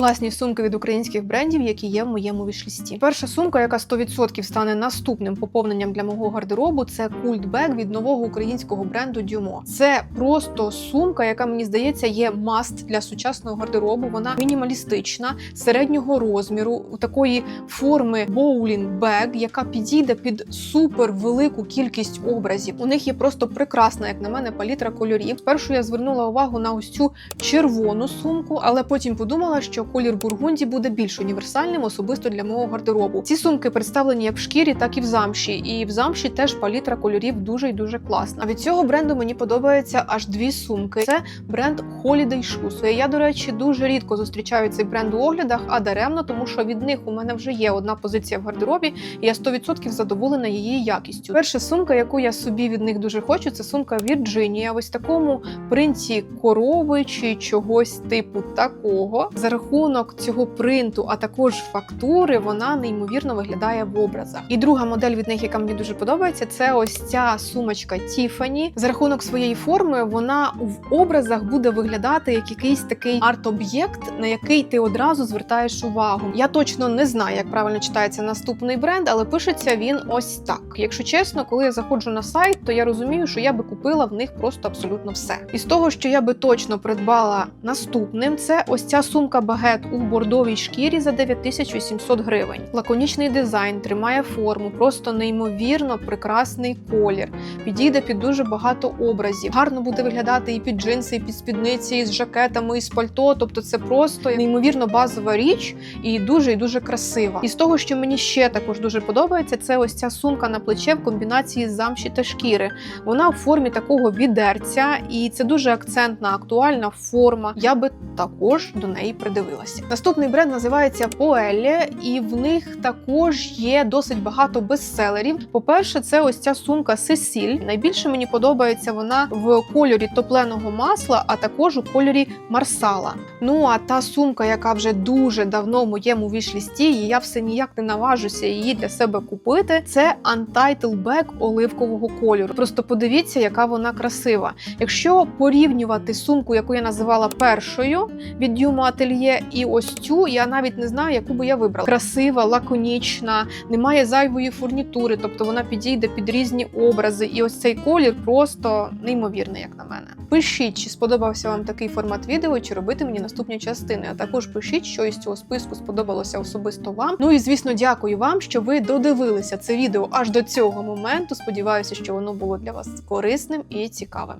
Класні сумки від українських брендів, які є в моєму вішлісті. Перша сумка, яка 100% стане наступним поповненням для мого гардеробу, це культбек від нового українського бренду Дюмо. Це просто сумка, яка мені здається є маст для сучасного гардеробу. Вона мінімалістична, середнього розміру, такої форми боулінг бег, яка підійде під супер велику кількість образів. У них є просто прекрасна, як на мене, палітра кольорів. Спершу я звернула увагу на ось цю червону сумку, але потім подумала, що колір бургунді буде більш універсальним, особисто для мого гардеробу. Ці сумки представлені як в шкірі, так і в замші. І в замші теж палітра кольорів дуже і дуже класна. А від цього бренду мені подобається аж дві сумки. Це бренд Holiday Shoes. Я, до речі, дуже рідко зустрічаю цей бренд у оглядах, а даремно, тому що від них у мене вже є одна позиція в гардеробі, і я 100% задоволена її якістю. Перша сумка, яку я собі від них дуже хочу, це сумка Virginia. Ось такому принті корови чи чогось типу такого. За рахунок цього принту, а також фактури, вона неймовірно виглядає в образах. І друга модель від них, яка мені дуже подобається, це ось ця сумочка Tiffany. За рахунок своєї форми, вона в образах буде виглядати як якийсь такий арт-об'єкт, на який ти одразу звертаєш увагу. Я точно не знаю, як правильно читається наступний бренд, але пишеться він ось так. Якщо чесно, коли я заходжу на сайт, то я розумію, що я би купила в них просто абсолютно все. І з того, що я би точно придбала наступним, це ось ця сумка багет у бордовій шкірі за 9800 гривень. Лаконічний дизайн тримає форму, просто неймовірно прекрасний колір. Підійде під дуже багато образів. Гарно буде виглядати і під джинси, і під спідниці, і з жакетами, і з пальто. Тобто, це просто неймовірно базова річ і дуже і дуже красива. І з того, що мені ще також дуже подобається, це ось ця сумка на плече в комбінації з замші та шкіри. Вона в формі такого відерця, і це дуже акцентна, актуальна форма. Я би також до неї придивилася. Наступний бренд називається Поеллі, і в них також є досить багато бестселерів. По-перше, це ось ця сумка Сесіль. Найбільше мені подобається вона в кольорі топленого масла, а також у кольорі марсала. Ну а та сумка, яка вже дуже давно в моєму вішлісті, і я все ніяк не наважуся її для себе купити. Це Untitled Bag оливкового кольору. Просто подивіться, яка вона красива. Якщо порівнювати сумку, яку я називала першою від Дюмо Ательє, і ось цю, я навіть не знаю, яку би я вибрала. Красива, лаконічна, немає зайвої фурнітури, тобто вона підійде під різні образи. І ось цей колір просто неймовірний, як на мене. Пишіть, чи сподобався вам такий формат відео, чи робити мені наступні частини. А також пишіть, що із цього списку сподобалося особисто вам. Ну і звісно, дякую вам, що ви додивилися це відео аж до цього моменту. Сподіваюся, що воно було для вас корисним і цікавим.